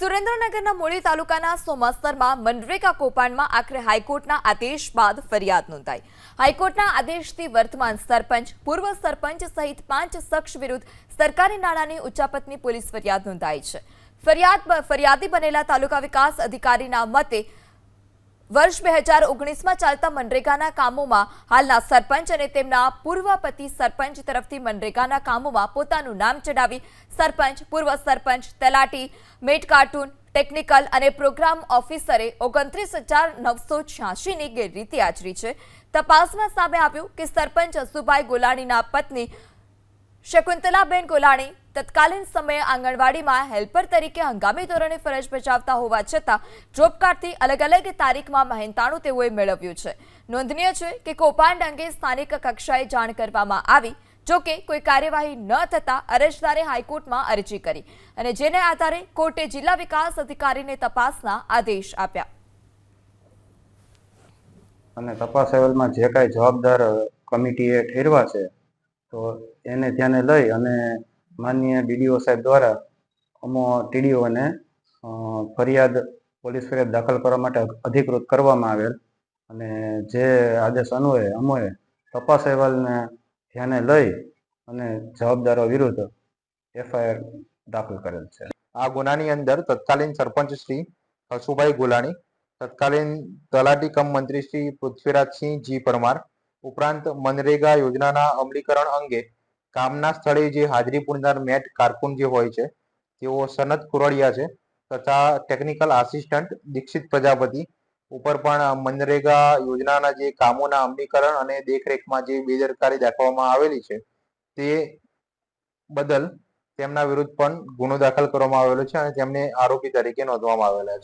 સુરેન્દ્રનગરના મૂળી તાલુકાના સોમાસ્તરમાં મનરેગા કૌભાંડમાં આખરે હાઈકોર્ટના આદેશ બાદ ફરિયાદ નોંધાઈ. હાઈકોર્ટના આદેશથી વર્તમાન સરપંચ, પૂર્વ સરપંચ સહિત પાંચ શખ્સ વિરુદ્ધ સરકારી નાણાંની ઉચ્ચાપતની પોલીસ ફરિયાદ નોંધાઈ છે. ફરિયાદ ફરિયાદી બનેલા તાલુકા વિકાસ અધિકારીના મતે વર્ષ બે હજાર ઓગણીસમાં ચાલતા મનરેગાના કામોમાં હાલના સરપંચ અને તેમના પૂર્વ પતિ સરપંચ તરફથી મનરેગાના કામોમાં પોતાનું નામ ચડાવી સરપંચ, પૂર્વ સરપંચ, તલાટી, મેટ કાર્ટૂન, ટેકનિકલ અને પ્રોગ્રામ ઓફિસરે ઓગણત્રીસ હજાર નવસો છ્યાસીની ગેરરીતિ આચરી છે. તપાસમાં સામે આવ્યું કે સરપંચ અસુભાઈ ગોલાણીના પત્ની શકુંતલાબેન કોલાણી તત્કાલીન સમયે આંગણવાડીમાં હેલ્પર તરીકે હંગામી ધોરણે ફરજ બજાવતા હોવા છતાં જોબ અલગ અલગ તારીખમાં મહેનતાણું તેઓએ મેળવ્યું છે. નોંધનીય છે કે કૌભાંડ અંગે સ્થાનિક કક્ષાએ જાણ કરવામાં આવી, જો કોઈ કાર્યવાહી ન થતાં અરજદારે હાઈકોર્ટમાં અરજી કરી અને જેને આધારે કોર્ટે જિલ્લા વિકાસ અધિકારીને તપાસના આદેશ આપ્યા. અને તપાસ અહેવાલમાં જે કાંઈ જવાબદાર કમિટીએ ઠેરવા છે તો એને ધ્યાને લઈ અને માનનીય ડીડીઓ સાહેબ દ્વારા અમો ટીડીઓને ફરિયાદ પોલીસ ફરિયાદ દાખલ કરવા માટે અધિકૃત કરવામાં આવેલ. અને જે આદેશ અન્વયે અમોએ તપાસ અહેવાલને ધ્યાને લઈ અને જવાબદારો વિરુદ્ધ એફઆઈઆર દાખલ કરેલ છે. આ ગુનાની અંદર તત્કાલીન સરપંચ શ્રી હસુભાઈ ગોલાણી, તત્કાલીન તલાટી કમ મંત્રી શ્રી પૃથ્વીરાજસિંહ જી પરમાર ઉપરાંત મનરેગા યોજનાના અમલીકરણ અંગે કામના સ્થળે જે હાજરી પૂરનાર મેટ કારકુન જે હોય છે, તેઓ સનત કુરડિયા છે તથા ટેકનિકલ આસિસ્ટન્ટ દીક્ષિત પ્રજાપતિ ઉપર પણ મનરેગા યોજનાના જે કામોના અમલીકરણ અને દેખરેખમાં જે બેદરકારી દાખવવામાં આવેલી છે, તે બદલ તેમના વિરુદ્ધ પણ ગુનો દાખલ કરવામાં આવેલો છે અને તેમને આરોપી તરીકે નોંધવામાં આવેલા છે.